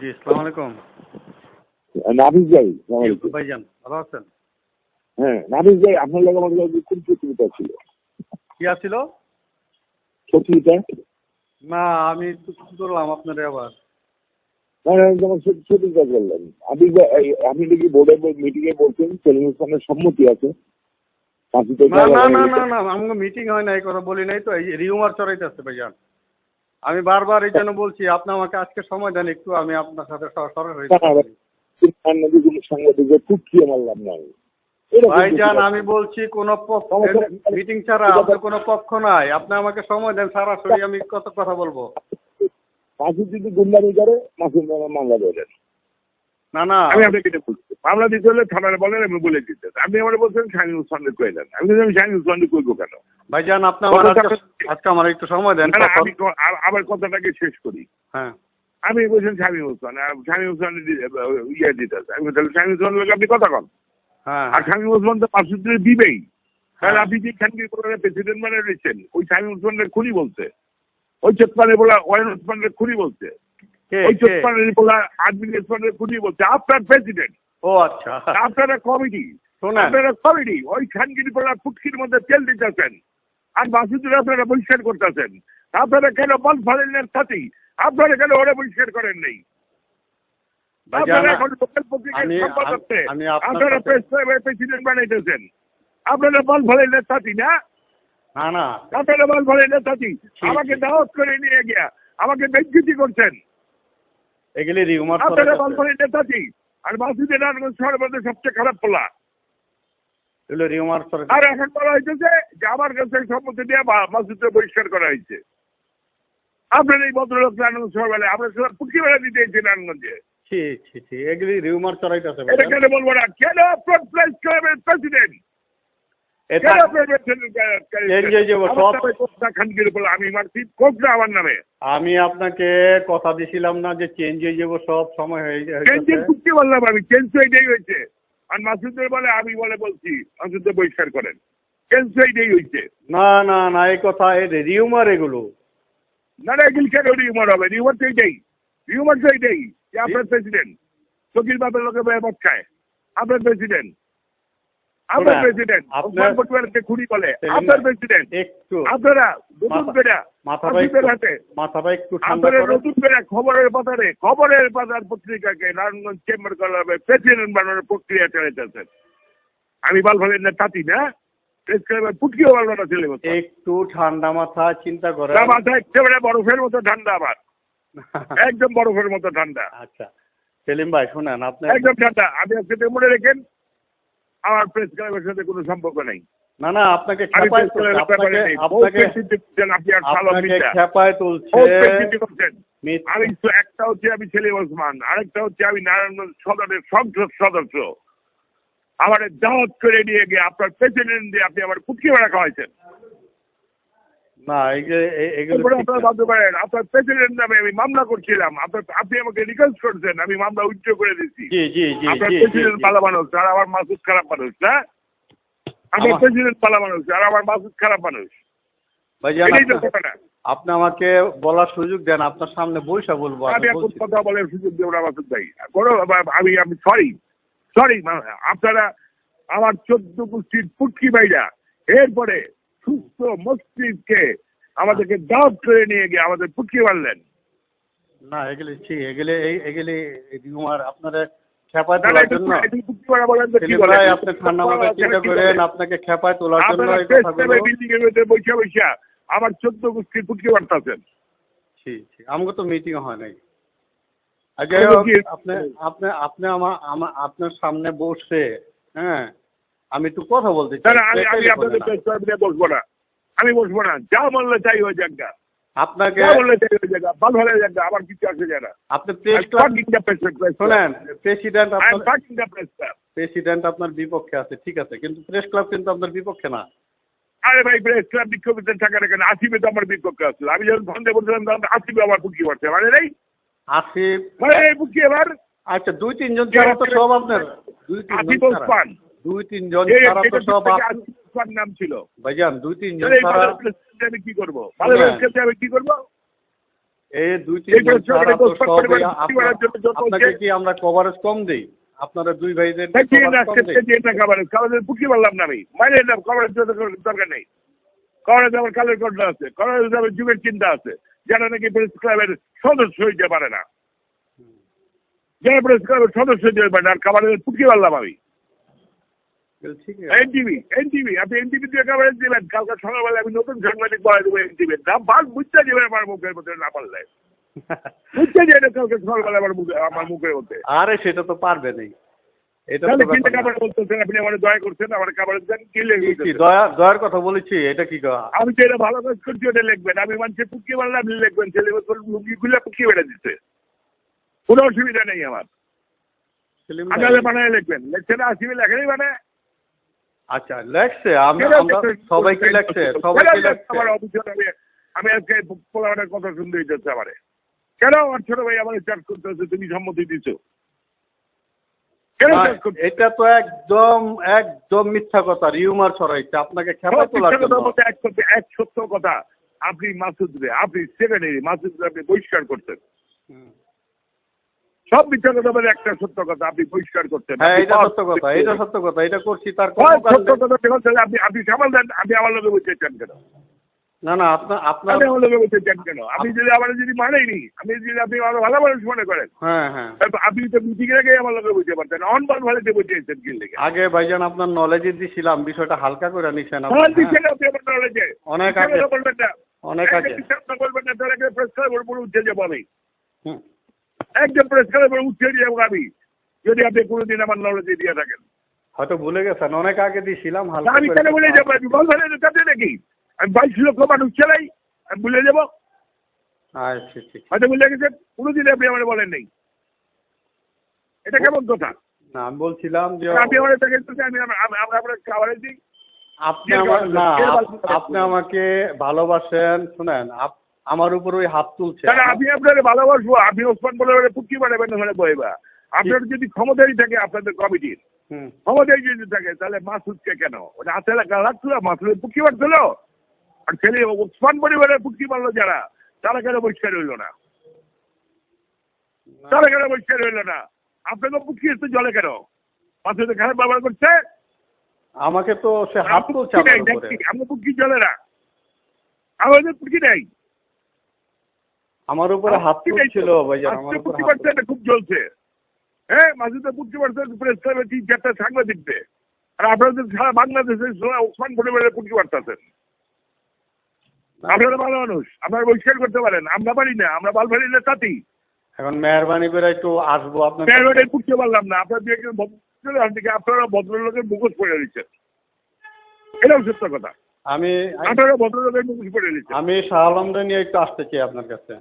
জি আসসালামু আলাইকুম। নাফিস ভাই। ভাইজান ভালো আছেন? হ্যাঁ নাফিস ভাই আপনার লাগে কাছে কোন শত্রুতা ছিল। কি আসছিল শত্রুতা না আমি কি করলাম আপনারে আবার। আপনি আপনি মিটিং এ বলছেন সেলিম সম্মতি আছে। না না না না না আমাকে মিটিং হয় না এই কথা বলি নাই তো এই রিউমার চড়াইতেছে ভাইজান। আমি বারবার এই জন্য বলছি আপনি আমাকে আজকে সময় দেন একটু আমি আপনার সাথে সরাসরি মারলাম না। ভাইজান আমি বলছি কোন মিটিং ছাড়া আপনার কোনো পক্ষ নাই। আপনি আমাকে সময় দেন সরাসরি আমি কত কথা বলব? মাসুদ যদি গুন্ডামি করে মাসুদ মামলা ধরেন না না। আমি আপনাকে বলছি। মামলা দিতে হলে থানায় বলেন আমি বলে দিতে। আপনি আমার বলছেন শাহিনুর সন্দেহ করে দেন। আমি আমি শাহিনুর সন্দেহ করব কেন? ভাইজান আপনি আমার আজকে আমার একটু সময় দেন আমি আবার কথাটাকে শেষ করি। হ্যাঁ। আমি বলছেন হোসেন আর স্বামী হোসেন ইয়ে দিতে আমি তাহলে স্বামী হোসেন লোক আপনি কথা কন। হ্যাঁ। আর স্বামী ওসমান তো পাঁচসূত্রে দিবেই। তাহলে হ্যাঁ। আপনি যে কোরআনের প্রেসিডেন্ট মানে রয়েছেন ওই স্বামী ওসমানের খুনি বলছে। ওই চোৎপানে বলা ওয়াইন ওসমানের খুনি বলছে। ওই বলা বলছে প্রেসিডেন্ট ও আচ্ছা। আপনারা কমিটি শোনেন। আপনারা কমিটি ওই খানগিরি বলা ফুটকির মধ্যে তেল দিতেছেন। আর মাসুদুর আপনারা বহিষ্কার করতেছেন। আপনারা কেন বল ফালেনের সাথী আপনারা কেন ওরা বহিষ্কার করেন নেই? আপনারা এখন লোকাল পত্রিকার প্রেসিডেন্ট বানাইতেছেন। আপনারা বল ফালেনের সাথী না? না না। আপনারা বল ফালেনের সাথী আমাকে। দাওয়াত করে নিয়ে গিয়া আমাকে বেজ্জিতি করছেন। এগুলি রিউমার আপনারা সাথী আর সবচেয়ে খারাপ পোলা। এগুলো রিউমার আর এখন বলা হয়েছে যে আমার কাছে সম্মতি দিয়ে মা- মসজিদটা পরিষ্কার করা হয়েছে। আপনার এই ভদ্রলোক নারায়ণগঞ্জ সকালে আমরা সবাই পুটকি বেড়া দিতে এসেছি নারায়ণগঞ্জে ছি ছি ছি এগুলি রিউমার চড়াইতেছে এটা কেন বলব না? কেন প্রেসিডেন্ট আমি আপনাকে কথা দিছিলাম না যে চেঞ্জ হয়ে যাব সব সময় হয়ে আমি চেঞ্জ তো এটাই হয়েছে। আর মাসুদের বলে আমি বলে বলছি মাসুদে বহিষ্কার করেন। চেঞ্জ তো এটাই হয়েছে। না না না এই কথা রিউমার এগুলো। না না এগুলি কেন রিউমার হবে? রিউমার তো এইটাই রিউমার তো এইটাই যে আপনার প্রেসিডেন্ট চকির বাপের লোকে মদ খায়। আপনার প্রেসিডেন্ট আপনার প্রেসিডেন্ট আপনার- আপনার পটুয়ারকে খুনি বলে আপনার প্রেসিডেন্ট একটু আপনারা নতুন মাথা- করে মাথাটা একটু মাসুদের হাতে একটু আপনারা নতুন করে খবরের পাতারে খবরের পাতার পত্রিকাকে নারায়ণগঞ্জ চেম্বার ক্লাবে প্রেসিডেন্ট বানানোর প্রক্রিয়া চালাইতেছেন। আমি বাল ভাবেন না তাঁতি না? প্রেস ক্লাবে না ছেলে একটু ঠান্ডা মাথা চিন্তা করে মাথা একেবারে বরফের মতো ঠান্ডা আবার। একদম বরফের মতো ঠান্ডা। আচ্ছা। সেলিম ভাই শুনেন আপনি একদম ঠান্ডা। আমি আজকে মনে রেখেন আমার প্রেস ক্লাবের সাথে কোনো সম্পর্ক নেই। না না আপনাকে একটা হচ্ছে আমি ছেলে ওসমান আরেকটা হচ্ছে আমি নারায়ণগঞ্জ সদরের সংসদ সদস্য। আমার দাওয়াত করে নিয়ে গিয়ে আপনার প্রেসিডেন্ট দিয়ে আপনি আমার পুটকি বেড়া খাওয়াইছেন। না আপনারা ভাবতে পারেন আপনার প্রেসিডেন্ট নামে আমি মামলা করছিলাম আপনার আপনি আমাকে রিকোয়েস্ট করছেন আমি মামলা উচ্চ করে দিচ্ছি আপনার প্রেসিডেন্ট। ভালো মানুষ আর আমার মাসুদ খারাপ মানুষ না? আপনার আমার- প্রেসিডেন্ট ভালো মানুষ আর আমার মাসুদ খারাপ মানুষ। আপনি- আমাকে বলার সুযোগ দেন আপনার সামনে বৈশা বলব আমি এখন কথা বলার সুযোগ দেব না মাসুদ ভাই। কোনো আমি আমি সরি সরি আপনারা আমার চোদ্দ গোষ্ঠীর পুটকি বাইরা এরপরে সুস্থ মস্তিষ্কে আমাদেরকে দাওয়াত করে নিয়ে গিয়ে আমাদের পুটকি মারলেন। না এগুলি ঠিক এগুলি এই- এগুলি রিউমার আপনারা খেপায় না, না, তোলার জন্য। এটা পুটকি মারা বলেন তো কি সেলিম বলেন? ভাই আপনি ঠান্ডা মাথায় চিন্তা করেন আপনাকে খেপায় তোলার জন্য আপনারা এই প্রেস কথাগুলো ক্লাবে বিল্ডিং এর মধ্যে বৈশা বৈশা আমার চোদ্দ গোষ্ঠীর পুটকি মারতেছেন। জি জি আমাকে তো মিটিং হয় নাই। আপনি আপনি আপনি আমার আপনার সামনে বসে হ্যাঁ আমি একটু কথা বলতে চাই। আমি আমি আপনাদের বসবো না। আমি বসবো না। যা বললে চাই হয়ে যাক আপনাকে আমার কিছু আসে যায় না। আপনি. শোনেন প্রেসিডেন্ট আপনার. প্রেসিডেন্ট আপনার বিপক্ষে আছে ঠিক আছে। কিন্তু প্রেস ক্লাব কিন্তু আপনার বিপক্ষে না। আরে ভাই প্রেস ক্লাব বিক্ষোভিত টাকা রেখেন আসিবে তো আমার বিপক্ষে আসছিল আমি যখন ফোনে বলছিলাম তখন আসিবে আমার বুকি করছে মানে নেই আসিফ মানে বুকি এবার। আচ্ছা দুই তিনজন ছাড়া তো সব আপনার দুই তিনজন ওসমান। দুই তিনজন এই ছাড়া তো সব নাম ছিল। ভাইজান দুই তিনজন ছাড়া আমি কি করব? হ্যাঁ। আমি কি করব? এই দুই ছাড়া তো আপনাকে কি আমরা কভারেজ কম দিই? আপনারা দুই ভাইদের না, পুকি আমি। কোনো দরকার নেই। আমার কালের আছে। আমার যুগের চিন্তা আছে। যারা নাকি প্রেস ক্লাবের সদস্য হইতে পারে না। যারা প্রেস ক্লাবের সদস্য হইতে পারে না আর খাবারের পুকি পারলাম আমি। এনটিভি এনটিভি আপনি এনটিভি দিয়ে খাবারের কালকে সকালবেলা আমি নতুন সাংবাদিক বলা দেবো এনটিভি নাম ভালো বুঝতে দেবেন আমার মুখের মধ্যে না পারলে। বুঝতে দিয়ে কালকে সকালবেলা আমার মুখে আমার মুখের মধ্যে। আরে সেটা তো পারবে নেই। দয়ার কথা বলেছি এটা কি আমি তো এটা ভালো কাজ করছি ওটা লিখবেন। আমি মানুষের পুকি মারলে আপনি লিখবেন ছেলে লুঙ্গি খুলে পুকি বেড়ে দিচ্ছে। কোনো অসুবিধা নেই আমার। বানায় লিখবেন। লিখছে না আসিবে লেখেনি মানে আচ্ছা লেখছে আমরা সবাইকে লেখছে সবাইকে আমার অফিসে আমি আমি আজকে পোলাপানের কথা শুনতে হইতেছে আমারে। কেন আমার ছোট ভাই আমার চার্জ করতে হচ্ছে তুমি সম্মতি দিছো। এটা তো একদম একদম মিথ্যা কথা রিউমার ছড়াইছে আপনাকে খেপা তোলার জন্য। এক সত্য কথা আপনি মাসুদ আপনি সেকেন্ডারি মাসুদ আপনি বহিষ্কার করতেন। সব মিথ্যা কথা বলে একটা সত্য কথা আপনি বহিষ্কার করতেন হ্যাঁ এটা সত্য কথা এটা সত্য কথা এটা করছি তার সত্য কথা আপনি আপনি সামাল দেন আপনি আমার লোকে বলতে চান কেন? না না আপনার আপনার আপনি আমার লোকে বলতে চান কেন? আপনি যদি আমার যদি মানেনি আপনি যদি আপনি আমার ভালো মানুষ মনে করেন হ্যাঁ হ্যাঁ। আপনি তো মিটিং রেখে আমার লোকে বুঝতে পারতেন অন বল ভালোতে বুঝিয়েছেন কি লেগে আগে ভাইজান আপনার নলেজে দিছিলাম বিষয়টা হালকা করে নিছেন আপনি, হ্যাঁ হ্যাঁ। দিচ্ছেন আপনি আমার নলেজে অনেক আগে। বলবেন অনেক আগে। বিশ্বাস না তাহলে প্রেস উঠে যাব আমি। হুম। একদম প্রেস ক্লাবের উপরে উঠে যাব আমি। যদি আপনি কোনোদিন আমার নলেজে দিয়ে থাকেন। হয়তো ভুলে গেছেন অনেক আগে হালকা আমি কেন বলে যাব? আমি ভালো তাতে নাকি? আমি বাইশ লক্ষ মানুষ চালাই আমি ভুলে যাব। আচ্ছা ঠিক হয়তো ভুলে গেছেন কোনোদিন আপনি আমার বলেন নেই। এটা কেমন কথা? না আমি বলছিলাম যে আপনি আমার আমি আমরা আমরা খাবারে দিই আপনি আমার না আপনি আমাকে ভালোবাসেন শুনেন আমার উপর ওই হাত তুলছে। আমি আপনার ভালোবাসবো আপনি ওসমান বলে পুটকি বানাবেন ওখানে বইবা আপনার যদি ক্ষমতাই থাকে আপনাদের কমিটির হুম। ক্ষমতাই যদি থাকে তাহলে মাসুদকে কেন? ওটা হাতে লাগা লাগছিল মাসুদের পুটকি মারছিল আর ছেলে ওসমান পরিবারের পুটকি মারলো যারা তারা কেন পরিষ্কার হইল না? তারা কেন পরিষ্কার হইল না? আপনাকে পুটকি এসে জলে কেন? মাসুদের খারাপ ব্যবহার করছে? আমাকে তো সে হাত তুলছে আমরা পুটকি জলে না। আমাদের পুটকি নেই। আমার উপরে হাত তুলছিল ভাইজান আমার উপরে হাত খুব জ্বলছে। হ্যাঁ মাঝে বুঝতে পারছেন প্রেস ক্লাবে তিন চারটা সাংবাদিক দে আর আপনাদের সারা বাংলাদেশে ওসমান পরিবারের পুটকি পারতেছেন আপনারা ভালো মানুষ আপনারা বহিষ্কার করতে পারেন। আমরা পারি না আমরা বাল পারি না তাতেই এখন মেহরবানি করে একটু আসব আপনার। প্যারোডে পারলাম না আপনার দিয়ে একজন থেকে আপনারা ভদ্রলোকের মুখোশ পড়ে দিচ্ছেন এটাও সত্য কথা। আমি আপনারা ভদ্রলোকের মুখোশ পড়ে দিচ্ছেন আমি শাহ আলমরে নিয়ে একটু আসতে চাই আপনার কাছে।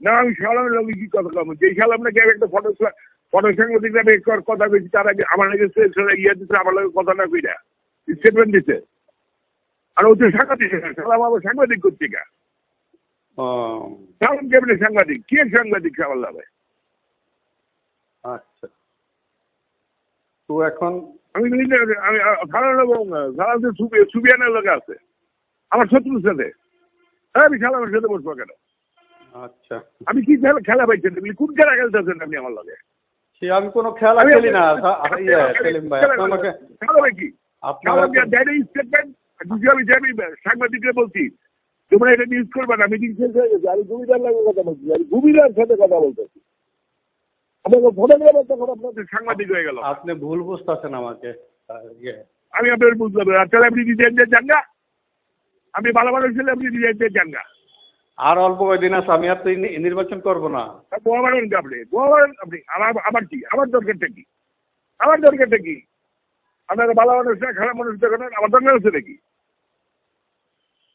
না আমি সালামের লোক কি কথা কম? যে সালাম নাকি আমি একটা ফটো ফটো সাংবাদিকরা করার কথা বলছি তার আগে আমার নাকি ইয়ে দিচ্ছে আমার লোকের কথা না কইরা। স্টেটমেন্ট দিচ্ছে আর ও তো সাংবাদিক সালাম আবার সাংবাদিক পত্রিকা ও। সালাম কেমনি সাংবাদিক? কে সাংবাদিক সালাম লাভে? আচ্ছা। তো এখন আমি নিজে আমি এবং সালাম সুবিয়ানের লোক আছে। আমার শত্রুর সাথে। হ্যাঁ আমি সালামের সাথে বসবো কেন? আচ্ছা। আমি কি খেলা খেলা পাইছেন আপনি কোন খেলা খেলতেছেন আপনি আমার লগে? সে আমি কোনো খেলা খেলি না। সেলিম ভাই আমাকে খেলা ভাই কি? সাংবাদিকরা বলছি তোমরা এটা নিউজ করবে না। মিটিং শেষ হয়ে গেছে। আমি ভূমিদার লাগে কথা বলছি। আমি ভূমিদার সাথে কথা বলতেছি। আমাকে ফটোগ্রাফার তখন আপনাদের সাংবাদিক হয়ে গেল। আপনি ভুল বুঝতেছেন আমাকে। ইয়ে। আমি আপনার বুঝতে পারি আর তাহলে আপনি ডিজাইন দিয়ে যান না? আমি ভালো ভালো ছেলে আপনি ডিজাইন দিয়ে যান না। আর অল্প কয়েকদিন আছে আমি আর তো নির্বাচন করব না গোয়া কি আপনি গোয়া মারেন আপনি আমার আমার কি আমার দরকারটা কি আমার দরকারটা কি আপনারা ভালো মানুষ না খারাপ মানুষ দেখেন আমার দরকার হচ্ছে নাকি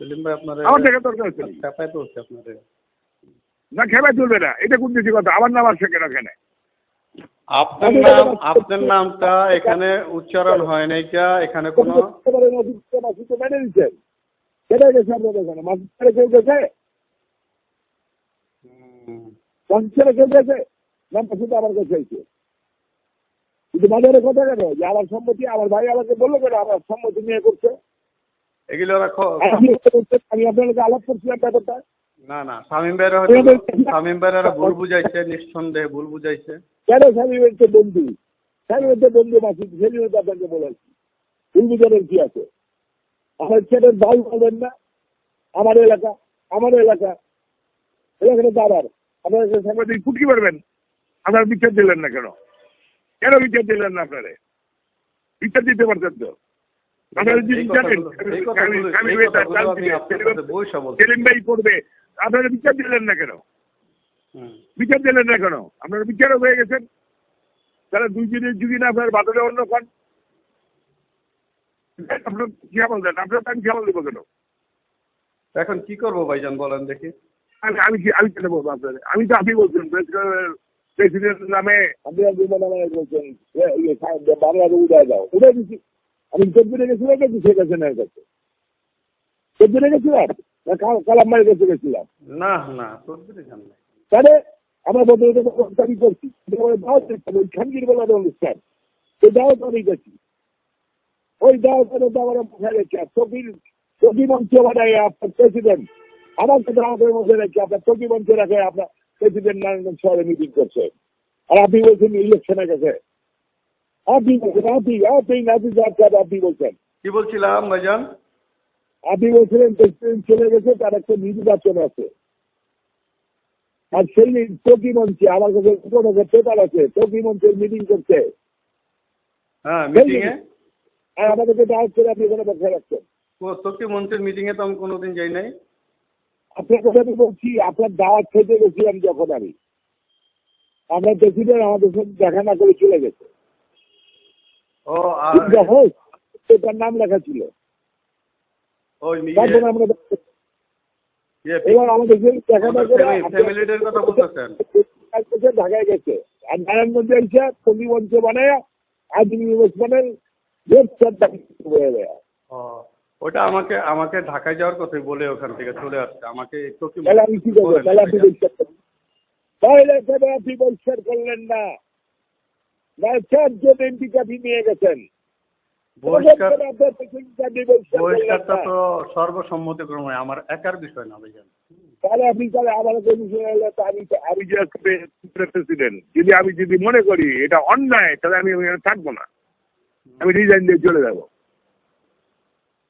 সেলিম ভাই আপনার আমার দেখা দরকার হচ্ছে নাকি? চাপাই তো হচ্ছে আপনার না খেলা চলবে না এটা কোন দেশি কথা আমার নাম আসছে কেন এখানে আপনার নাম আপনার নামটা এখানে উচ্চারণ হয় নাই কা এখানে কোনো মেনে দিচ্ছেন কেটে গেছে আপনাদের এখানে মাছ ছেড়ে কেউ গেছে কেউ গেছে না মাসুদ আমার কাছে কিন্তু বাজারে কথা কেন? যে আমার সম্মতি আমার ভাই আমাকে বলল কেন আমার সম্মতি নিয়ে করছে? এগুলো ওরা খ- আমি কাছে আলাপ করছিলাম ব্যাপারটা। না না শামীম ভাইরা হয়তো শামীম ভাইরা ভুল বুঝাইছে নিঃসন্দেহে ভুল বুঝাইছে। কেন স্বামী হচ্ছে বন্ধু? হচ্ছে বন্ধু মাসিদ সেদিন হচ্ছে আপনাকে বলেছি হিন্দুজনের কি আছে? আমার ছেলের ভাই বলবেন না? আমার এলাকা আমার এলাকা। এলাকাটা তো আবার আপনার সাংবাদিক ফুটকি পারবেন আপনারা বিচার দিলেন না কেন? কেন বিচার দিলেন না আপনারা? বিচার দিতে পারতেন তো? আপনারা বিচার দিলেন না কেন? বিচার দিলেন না কেন? আপনারা বিচারক হয়ে গেছেন। তারা দুই দিনের যুগি না আপনার বাদলে অন্য খান আপনার কি আমল দেন? আপনার কি আমল দেবো কেন? এখন কি করব ভাইজান বলেন দেখি। আমি আমি কি আমি কেন বলব আপনাদের আমি তো আপনি বলছেন প্রেসিডেন্ট নামে আপনি বলছেন এ, ইয়ে, বাংলাকে উদয় দাও। উদয় দিচ্ছি আমি চব্বিরে গেছিলাম নাকি শেখ হাসিনার কাছে? গেছিলাম না কাল- কালাম্মারের কাছে গেছিলাম। না না তাহলে আমরা বদলে দাবি করছি দাওয়াত খানগির বেলার অনুষ্ঠান। সেই দাওয়াত আমি গেছি ওই আমার মুখে রেখে চকির চকি বানায় আপনার প্রেসিডেন্ট। আমাকে দাওয়াতের মধ্যে রেখে আপনার মঞ্চে রাখে আপনার প্রেসিডেন্ট নারায়ণগঞ্জ শহরে মিটিং করছে। আর আপনি বলছেন ইলেকশনে গেছে। আপনি বলছেন আপনি আপনি নাতি যাচ্ছেন আপনি বলছেন। কি বলছিলাম ভাইজান? আপনি বলছিলেন প্রেসিডেন্ট চলে গেছে তার একটা নির্বাচন আছে। আর সেই চকি মঞ্চে আমার কাছে কোনো পেপার আছে চকি মঞ্চের মিটিং করছে। হ্যাঁ আর আমাদেরকে দাওয়াত করে আপনি এখানে বসে রাখছেন। তোকে মঞ্চের মিটিং এ তো আমি কোনোদিন যাই নাই। আপনার কথা আমি বলছি আপনার দাওয়াত খেতে গেছিলাম যখন আমি। আমরা প্রেসিডেন্ট আমাদের সাথে দেখা না করে চলে গেছে। তার নাম লেখা ছিল। আমরা ইয়ে এবার আমাদের দেখা না করে ঢাকায় গেছে। আর নারায়ণগঞ্জে এসে পল্লী মঞ্চ বানায় হয়ে দেয় ও ওটা আমাকে আমাকে ঢাকায় যাওয়ার কথাই বলে ওখান থেকে চলে আসছে। আমাকে চকি তাহলে আমি কি করব? তাহলে আপনি বহিষ্কার করবেন তাহলে কেন আপনি বহিষ্কার করলেন না। না চারজন এমপিকে আপনি নিয়ে গেছেন। বহিষ্কার কেন আপনার প্রেসিডেন্টকে আপনি বহিষ্কার করলেন বহিষ্কারটা তো সর্বসম্মতিক্রমে আমার একার বিষয় না ভাইজান। তাহলে আপনি তাহলে আমার আমি আমি যে প্রেসিডেন্ট যদি আমি যদি মনে করি এটা অন্যায় তাহলে আমি থাকব না। আমি রিজাইন দিয়ে চলে যাব।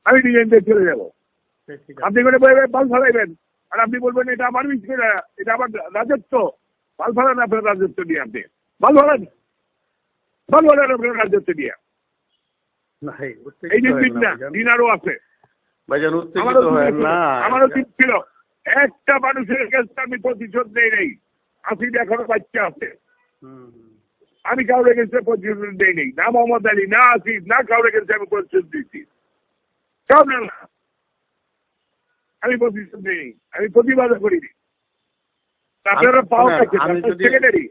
আমি রিজাইন দিয়ে চলে যাব। আপনি করে পাল ফেলাইবেন। আর আপনি বলবেন এটা আমার মিছিল এটা আমার রাজত্ব। পাল ফেলান আপনার রাজত্ব নিয়ে আপনি। পাল ফেলান। পাল ফেলান আপনার রাজত্ব নিয়ে। না, এই যে না না আছে। আমারও দিন ছিল। না আমারও দিন ছিল। একটা মানুষের কাছে আমি প্রতিশোধ নেই নেই। এখনও বাচ্চা আছে। আমি কাউরে গেছে প্রতিশোধ দেই নেই। না মোহাম্মদ আলী না আসিফ না কাউরে গেছে আমি প্রতিশোধ দিচ্ছি কাউরে না। আমি প্রতিশোধ নেই আমি প্রতিবাদও করিনি আপনারা পাও পাইছেন আপনার সেক্রেটারি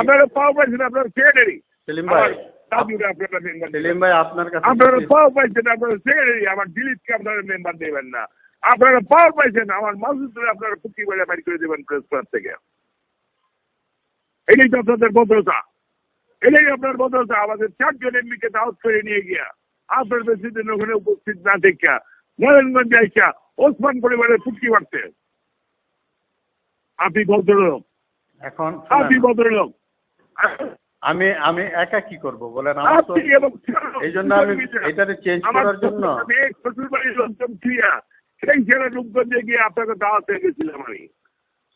আপনারা পাও পাইছেন আপনার সেক্রেটারি সেলিম ভাই আপনারা মেম্বার সেলিম ভাই আপনার কাছে আপনারা পাও পাইছেন আপনার সেক্রেটারি আমার দিলীপকে আপনারা মেম্বার দেবেন না। আপনারা পাও পাইছেন আমার মাসুদ আপনারা ফুকি বলে বাড়ি করে দেবেন প্রেস ক্লাব থেকে। এটাই তো আপনাদের বদলতা এটাই আপনার বদলতা আমাদের চারজন এমপিকে দাওয়াত করে নিয়ে গিয়া। আপনার প্রেসিডেন্ট ওখানে উপস্থিত না দেখা নারায়ণগঞ্জে আইসা ওসমান পরিবারের ফুটকি মারছে আপনি ভদ্রলোক। এখন আপনি ভদ্রলোক। আমি আমি একা কি করব বলেন? আমার তো এই জন্য আমি চেঞ্জ করার জন্য শ্বশুর বাড়ির লোকজন ক্রিয়া সেই ছেলে লোকগঞ্জে গিয়ে আপনাকে দাওয়াতে গেছিলাম আমি।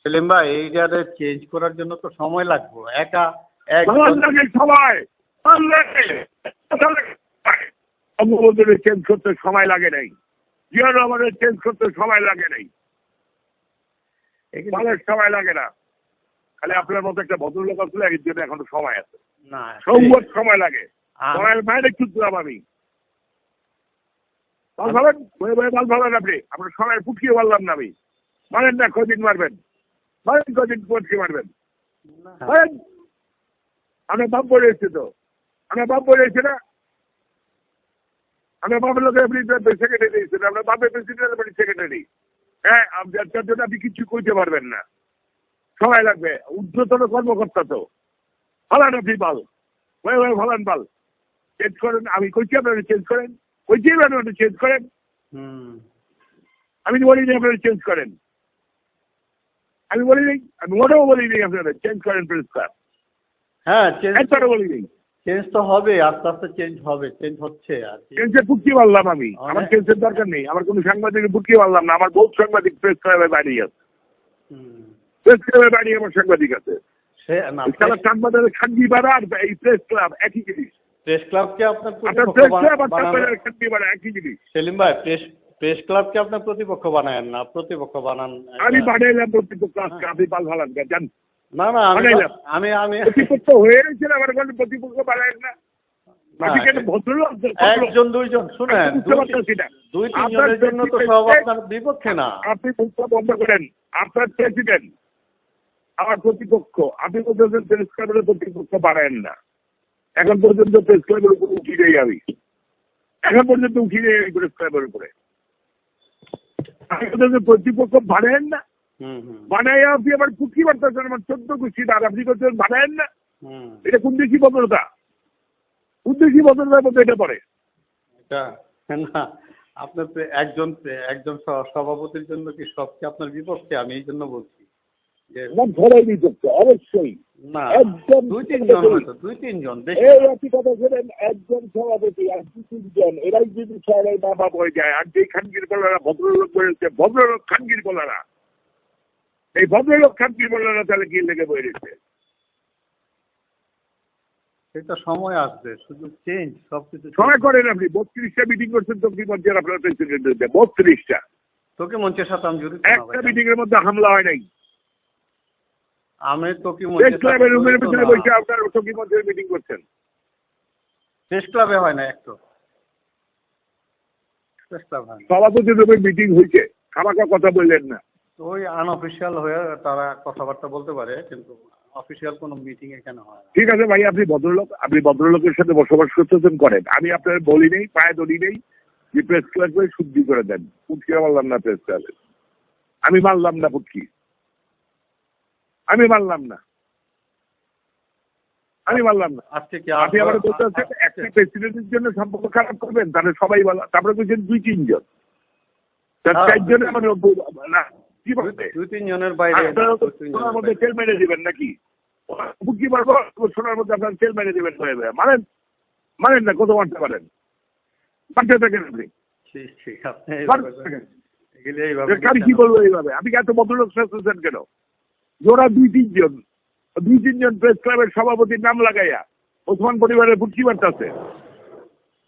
সেলিম ভাই এইটারে চেঞ্জ করার জন্য তো সময় লাগবে। একা এক লাগে সবাই বঙ্গবন্ধুর চেঞ্জ করতে সময় লাগে নাই। জিয়ার রহমানের চেঞ্জ করতে সময় লাগে নাই। অনেক সময় লাগে না। খালি আপনার মতো একটা ভদ্রলোক আসলে এর জন্য এখনও সময় আছে। সময় লাগে। সময়ের বাইরে চুতলাম আমি। বাল ভাবেন? বয়ে বয়ে বাল ভাবেন আপনি? আপনার সময় ফুটকিয়ে পারলাম না আমি। মারেন না কদিন মারবেন? মারেন কদিন মারবেন? মারেন! আমরা বাপ বলে এসছি তো। আমরা বাপ বলে এসছি না? আমরা লোকের আপনি সেক্রেটারি দিয়েছেন আমরা বাপের প্রেসিডেন্ট আপনি সেক্রেটারি হ্যাঁ আপনার তার জন্য আপনি কিছু কইতে পারবেন না। সময় লাগবে ঊর্ধ্বতন কর্মকর্তা তো। ফালান আপনি বাল ওই ওই ফালান বাল চেঞ্জ করেন আমি কইছি আপনারা চেঞ্জ করেন। কইছি আপনারা চেঞ্জ করেন। আমি বলি বলিনি আপনারা চেঞ্জ করেন। আমি বলি আমি মোটেও বলি নেই আপনারা। চেঞ্জ করেন প্রেস হ্যাঁ চেঞ্জ একবারও বলি নেই চেঞ্জ তো হবে আস্তে আস্তে চেঞ্জ হবে চেঞ্জ হচ্ছে আর কি। চেঞ্জের পুটকি মারলাম আমি। আমার দরকার নেই। আমার কোনো পুটকি মারলাম না। আমার সাংবাদিক প্রেস ক্লাবে বাড়ি আছে। প্রেস ক্লাবে বাড়ি আমার সাংবাদিক আছে। সে না সারা সাংবাদিকের খান্ডি আর এই প্রেস ক্লাব একই জিনিস। প্রেস ক্লাবকে আপনার প্রেস ক্লাব আর খান্ডি একই জিনিস। সেলিম ভাই প্রেস প্রেস ক্লাবকে আপনার প্রতিপক্ষ বানায়েন না? প্রতিপক্ষ বানান আমি বানাইলাম প্রতিপক্ষ আজকে। আপনি পাল ফালান জান। না না আমি আমি প্রতিপক্ষ হয়ে গেছিল আমার কোনো প্রতিপক্ষ বানায় না। একজন দুইজন শুনেন দুই তিনজনের জন্য তো সব আপনার বিপক্ষে না। আপনি মুখটা বন্ধ করেন। আপনার প্রেসিডেন্ট আমার প্রতিপক্ষ। আপনি বলতেছেন প্রেস ক্লাবের প্রতিপক্ষ বাড়ায়েন না। এখন পর্যন্ত প্রেস ক্লাবের উপরে উঠি যাই আমি। এখন পর্যন্ত উঠি যাই প্রেস ক্লাবের উপরে। আপনি প্রতিপক্ষ বাড়ায়েন না? বানায় আপনি আবার কুকি বার্তাছেন আমার চোদ্দ কুচি আপনি বলছেন বাড়ায়েন না? এটা কোন দেশি ভদ্রতা কোন দেশি ভদ্রতার মধ্যে এটা পড়ে? না আপনার প্রে- একজন একজন সভাপতির জন্য কি সব কি আপনার বিপক্ষে? আমি এই জন্য বলছি অবশ্যই। দুই তিনজন হয়তো দুই তিনজন কথা শোনেন একজন সভাপতি আর দু তিনজন। এরাই যদি সবাই মা বাপ হয়ে যায় আর যেই খানগির বলারা ভদ্রলোক বলেছে ভদ্রলোক খানগির বলারা। এই ভদ্রলোক খানগির বলারা তাহলে গিয়ে লেগে বয়ে রয়েছে সেটা সময় আসবে শুধু চেঞ্জ সবকিছু সময় করেন আপনি বত্রিশটা মিটিং করছেন তকরি মঞ্চের আপনার প্রেসিডেন্ট বত্রিশটা। তোকে মঞ্চের সাথে আমি জড়িত একটা। মিটিং এর মধ্যে হামলা হয় নাই। আমি তোকে মঞ্চের ক্লাবের রুমের ভিতরে না। বসে আপনার তকরি মঞ্চের মিটিং করছেন। প্রেস ক্লাবে হয় না একটু। প্রেস ক্লাব হয় না। সভাপতি রুমের মিটিং হয়েছে খামাকা কথা বললেন না। তো ওই আনঅফিসিয়াল হয়ে তারা কথাবার্তা বলতে পারে কিন্তু অফিসিয়াল কোনো মিটিং এখানে হয় ঠিক আছে ভাই আপনি ভদ্রলোক আপনি ভদ্রলোকের সাথে বসবাস করতেছেন করেন। আমি আপনার বলি নেই পায়ে দড়ি নেই যে প্রেস ক্লাবে শুদ্ধি করে দেন। ফুটকি মারলাম না প্রেস ক্লাবে আমি মারলাম না পুটকি আমি মারলাম না। আমি মারলাম না। আজকে কি আপনি আমার বলতে হচ্ছে একটা প্রেসিডেন্টের জন্য সম্পর্ক খারাপ করবেন তাহলে সবাই বলা তারপরে বলছেন দুই তিনজন। হ্যাঁ। চারজনে মানে না কি বলতে দুই তিনজনের বাইরে আপনারা তো দুই তিনজনের সোনার মধ্যে তেল মেরে দিবেন নাকি? বুকি মারবো মধ্যে আপনার তেল মেরে দিবেন হয়ে যাবে মানেন মানেন না কত মারতে পারেন? মারতে থাকেন আপনি। আমি কি বলব এইভাবে? আপনি এত ভদ্রলোক শাসছেন কেন? ওরা দুই তিনজন। দুই তিনজন প্রেস ক্লাবের সভাপতির নাম লাগাইয়া ওসমান পরিবারের বুটকি মারতেছে?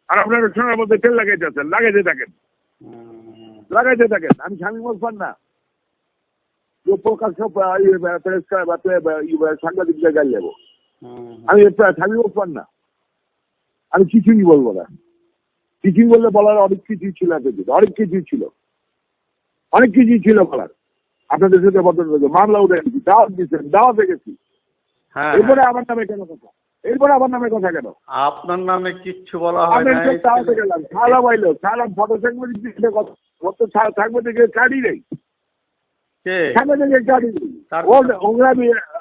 আর আপনারা সোনার মধ্যে তেল লাগাইতেছেন লাগাইতে থাকেন। লাগাইতে থাকেন। আমি স্বামী ওসমান না। প্রকাশ্য প্রেস সাংবাদিকদের যাব আমি স্বামী ওসমান না আমি কিছুই বলব না কিছুই বললে বলার অনেক কিছুই ছিল এতদিন অনেক কিছুই ছিল অনেক কিছুই ছিল বলার আপনাদের সাথে ভদ্র মামলা উঠে গেছি দাওয়াত দিচ্ছেন দাওয়াতে গেছি এরপরে আমার নামে কেন কথা এরপরে আমার নামে কথা কেন আপনার নামে কিচ্ছু বলা হয় না দাওয়াতে গেলাম সালাম আইলো সালাম ফটো সাংবাদিক কথা সাংবাদিকের কার্ডই নেই কে?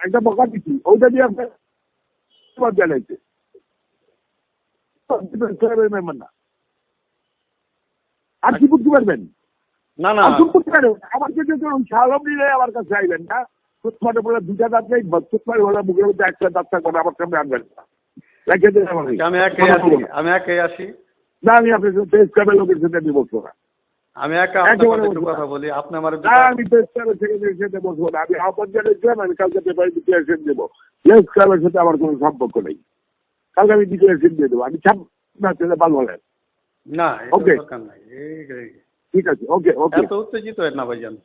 একটা বকা দিচ্ছি ওইটা দিয়ে আপনার জানাইছে। মেম্বার না। আর কি বুঝতে পারবেন? না না। বুঝতে পারবেন? আমার সালাম নিলে আমার কাছে আইবেন না। ফুটপাটে বলে দুটা দাঁত নেই বলে মুখের মধ্যে একটা দাঁত থাকবে না, আমার সামনে আনবেন না। আমি একাই আসি আমি একাই আসি না আমি আপনার সাথে লোকের সাথে আমি বসবো না। আমি একা আপনার একটু কথা বলি আপনি আমার আমি প্রেস ক্লাবের সেক্রেটারির সাথে বসবো না আমি আহ্বান ছিলাম আমি কালকে পেপারে ডিক্লারেশন দেবো। প্রেস ক্লাবের সাথে আমার কোনো সম্পর্ক নেই। কালকে আমি ডিক্লারেশন দিয়ে দেবো। আমি ছাপ না ছেলে ভালো হলেন না এই- ঠিক আছে ওকে ওকে এত উত্তেজিত হয় না ভাইজান।